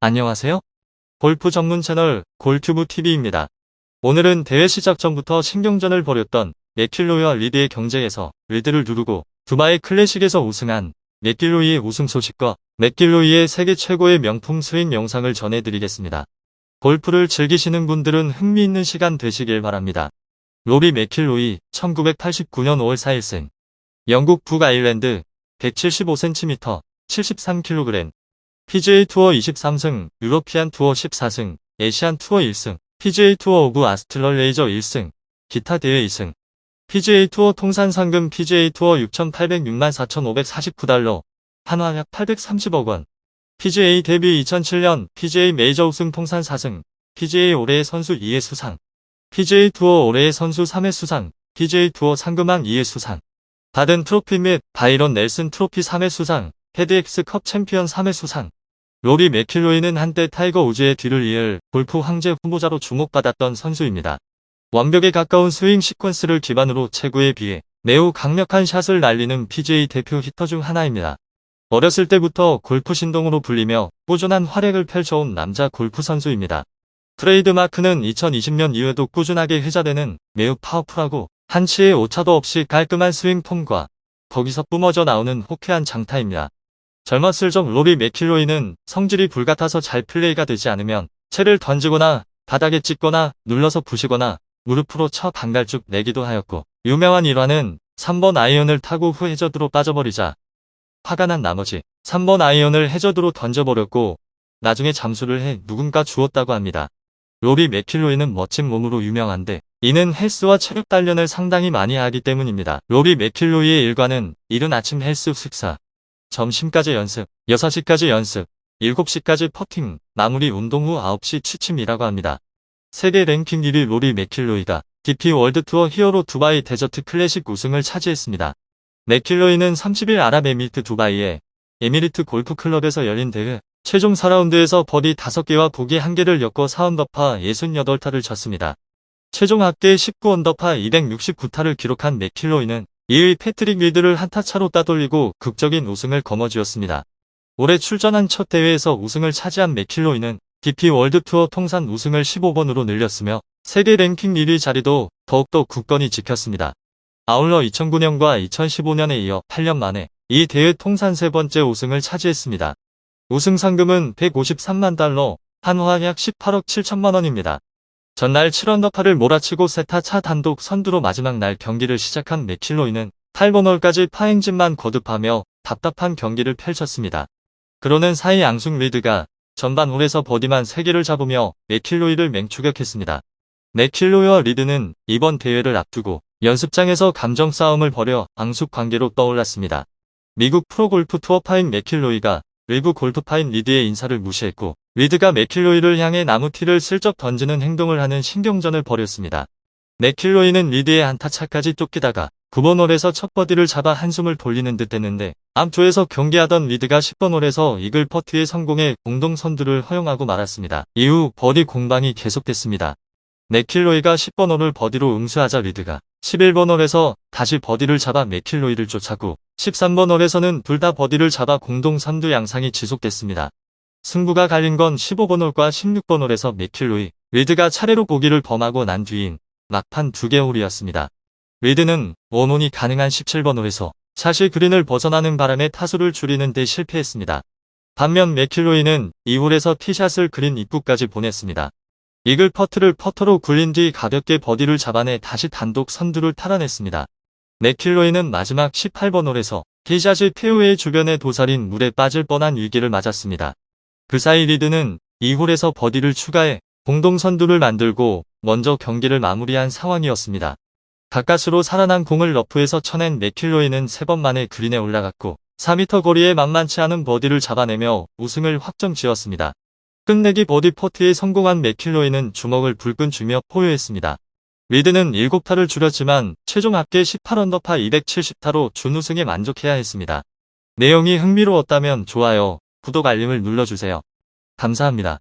안녕하세요. 골프 전문 채널 골튜브 TV입니다. 오늘은 대회 시작 전부터 신경전을 벌였던 맥킬로이와 리드의 경쟁에서 리드를 누르고 두바이 클래식에서 우승한 맥길로이의 우승 소식과 맥길로이의 세계 최고의 명품 스윙 영상을 전해드리겠습니다. 골프를 즐기시는 분들은 흥미있는 시간 되시길 바랍니다. 로리 맥킬로이 1989년 5월 4일생 영국 북아일랜드 175cm 73kg PGA 투어 23승, 유로피안 투어 14승, 에시안 투어 1승, PGA 투어 오브 아스틀러 레이저 1승, 기타 대회 2승. PGA 투어 통산 상금 PGA 투어 6,806만 4,549달러, 한화 약 830억 원. PGA 데뷔 2007년 PGA 메이저 우승 통산 4승, PGA 올해의 선수 2회 수상, PGA 투어 올해의 선수 3회 수상, PGA 투어 상금왕 2회 수상. 받은 트로피 및 바이런 넬슨 트로피 3회 수상, 헤드엑스 컵 챔피언 3회 수상. 로리 맥킬로이는 한때 타이거 우즈의 뒤를 이을 골프 황제 후보자로 주목받았던 선수입니다. 완벽에 가까운 스윙 시퀀스를 기반으로 체구에 비해 매우 강력한 샷을 날리는 PGA 대표 히터 중 하나입니다. 어렸을 때부터 골프 신동으로 불리며 꾸준한 활약을 펼쳐온 남자 골프 선수입니다. 트레이드 마크는 2020년 이후에도 꾸준하게 회자되는 매우 파워풀하고 한치의 오차도 없이 깔끔한 스윙 폼과 거기서 뿜어져 나오는 호쾌한 장타입니다. 젊었을 적 로리 맥킬로이는 성질이 불같아서 잘 플레이가 되지 않으면 채를 던지거나 바닥에 찍거나 눌러서 부시거나 무릎으로 쳐 반갈죽 내기도 하였고 유명한 일화는 3번 아이언을 타고 후 해저드로 빠져버리자 화가 난 나머지 3번 아이언을 해저드로 던져버렸고 나중에 잠수를 해 누군가 주었다고 합니다. 로리 맥킬로이는 멋진 몸으로 유명한데 이는 헬스와 체력 단련을 상당히 많이 하기 때문입니다. 로리 맥킬로이의 일과는 이른 아침 헬스 식사, 점심까지 연습, 6시까지 연습, 7시까지 퍼팅, 마무리 운동 후 9시 취침이라고 합니다. 세계 랭킹 1위 로리 맥킬로이가 DP 월드투어 히어로 두바이 데저트 클래식 우승을 차지했습니다. 맥킬로이는 30일 아랍에미리트 두바이의 에미리트 골프 클럽에서 열린 대회 최종 4라운드에서 버디 5개와 보기 1개를 엮고 4언더파 68타를 쳤습니다. 최종 합계 19언더파 269타를 기록한 맥킬로이는 2위 패트릭 리드를 한타 차로 따돌리고 극적인 우승을 거머쥐었습니다. 올해 출전한 첫 대회에서 우승을 차지한 맥킬로이는 DP 월드투어 통산 우승을 15번으로 늘렸으며 세계 랭킹 1위 자리도 더욱더 굳건히 지켰습니다. 아울러 2009년과 2015년에 이어 8년 만에 이 대회 통산 세 번째 우승을 차지했습니다. 우승 상금은 153만 달러, 한화 약 18억 7천만 원입니다. 전날 7언더파를 몰아치고 세타 차 단독 선두로 마지막 날 경기를 시작한 맥킬로이는 8번 홀까지 파행진만 거듭하며 답답한 경기를 펼쳤습니다. 그러는 사이 앙숙 리드가 전반 홀에서 버디만 3개를 잡으며 맥킬로이를 맹추격했습니다. 맥킬로이와 리드는 이번 대회를 앞두고 연습장에서 감정 싸움을 벌여 앙숙 관계로 떠올랐습니다. 미국 프로골프 투어 파인 맥킬로이가 일부 골프파인 리드의 인사를 무시했고 리드가 맥킬로이를 향해 나무티를 슬쩍 던지는 행동을 하는 신경전을 벌였습니다. 맥킬로이는 리드의 안타차까지 쫓기다가 9번 홀에서 첫 버디를 잡아 한숨을 돌리는 듯 했는데 암투에서 경기하던 리드가 10번 홀에서 이글 퍼트에 성공해 공동 선두를 허용하고 말았습니다. 이후 버디 공방이 계속됐습니다. 맥킬로이가 10번 홀을 버디로 응수하자 리드가 11번 홀에서 다시 버디를 잡아 맥킬로이를 쫓았고 13번 홀에서는 둘 다 버디를 잡아 공동 선두 양상이 지속됐습니다. 승부가 갈린 건 15번 홀과 16번 홀에서 맥킬로이, 리드가 차례로 보기를 범하고 난 뒤인 막판 두개 홀이었습니다. 리드는 원혼이 가능한 17번 홀에서 샷이 그린을 벗어나는 바람에 타수를 줄이는 데 실패했습니다. 반면 맥킬로이는 2홀에서 티샷을 그린 입구까지 보냈습니다. 이글 퍼트를 퍼터로 굴린 뒤 가볍게 버디를 잡아내 다시 단독 선두를 탈환했습니다. 맥킬로이는 마지막 18번 홀에서 티샷이 페어웨이 주변에 도살인 물에 빠질 뻔한 위기를 맞았습니다. 그 사이 리드는 2홀에서 버디를 추가해 공동 선두를 만들고 먼저 경기를 마무리한 상황이었습니다. 가까스로 살아난 공을 러프에서 쳐낸 맥킬로이는 3번 만에 그린에 올라갔고 4m 거리에 만만치 않은 버디를 잡아내며 우승을 확정 지었습니다. 끝내기 버디 퍼트에 성공한 맥킬로이는 주먹을 불끈 쥐며 포효했습니다. 리드는 7타를 줄였지만 최종 합계 18언더파 270타로 준우승에 만족해야 했습니다. 내용이 흥미로웠다면 좋아요, 구독 알림을 눌러주세요. 감사합니다.